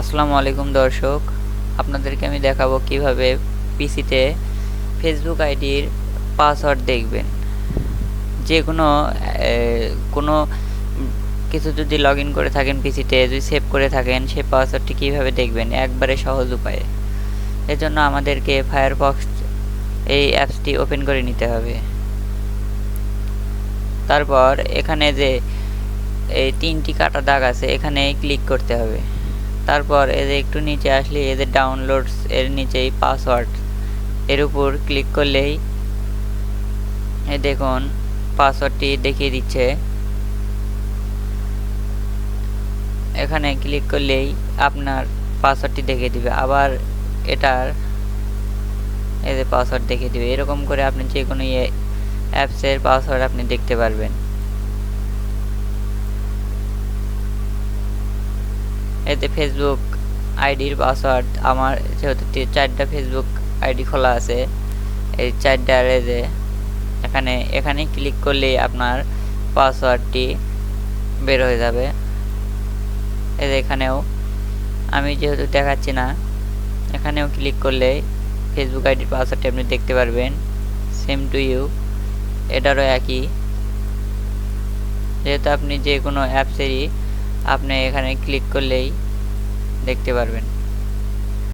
আসসালামু আলাইকুম দর্শক। আপনাদেরকে আমি দেখাবো কীভাবে পিসিতে ফেসবুক আইডির পাসওয়ার্ড দেখবেন। যে কোনো কোনো কিছু যদি লগ ইন করে থাকেন পিসিতে, যদি সেভ করে থাকেন, সেই পাসওয়ার্ডটি কীভাবে দেখবেন? একবারে সহজ উপায়ে। এজন্য আমাদেরকে ফায়ারফক্স এই অ্যাপসটি ওপেন করে নিতে হবে। তারপর এখানে যে, এই তিনটি কাটা দাগ আছে এখানে ক্লিক করতে হবে। তারপর এদের একটু নিচে আসলে এদের ডাউনলোডস এর নিচেই পাসওয়ার্ড এর উপর ক্লিক করলেই এ দেখুন পাসওয়ার্ডটি দেখিয়ে দিচ্ছে। এখানে ক্লিক করলেই আপনার পাসওয়ার্ডটি দেখিয়ে দিবে। আবার এটার যে পাসওয়ার্ড দেখিয়ে দিবে। এরকম করে আপনি যে কোনো অ্যাপসের পাসওয়ার্ড আপনি দেখতে পারবেন। এতে ফেসবুক আইডির পাসওয়ার্ড আমার যেহেতু চারটা ফেসবুক আইডি খোলা আছে, এই চারটার এই যে এখানে এখানে ক্লিক করলেই আপনার পাসওয়ার্ডটি বের হয়ে যাবে। যে এখানেও, আমি যেহেতু দেখাচ্ছি না, এখানেও ক্লিক করলে ফেসবুক আইডির পাসওয়ার্ডটি আপনি দেখতে পারবেন। সেম টু ইউ এটারও একই। যেহেতু আপনি যে কোনো অ্যাপসেরই আপনি এখানে ক্লিক করলেই দেখতে পারবেন।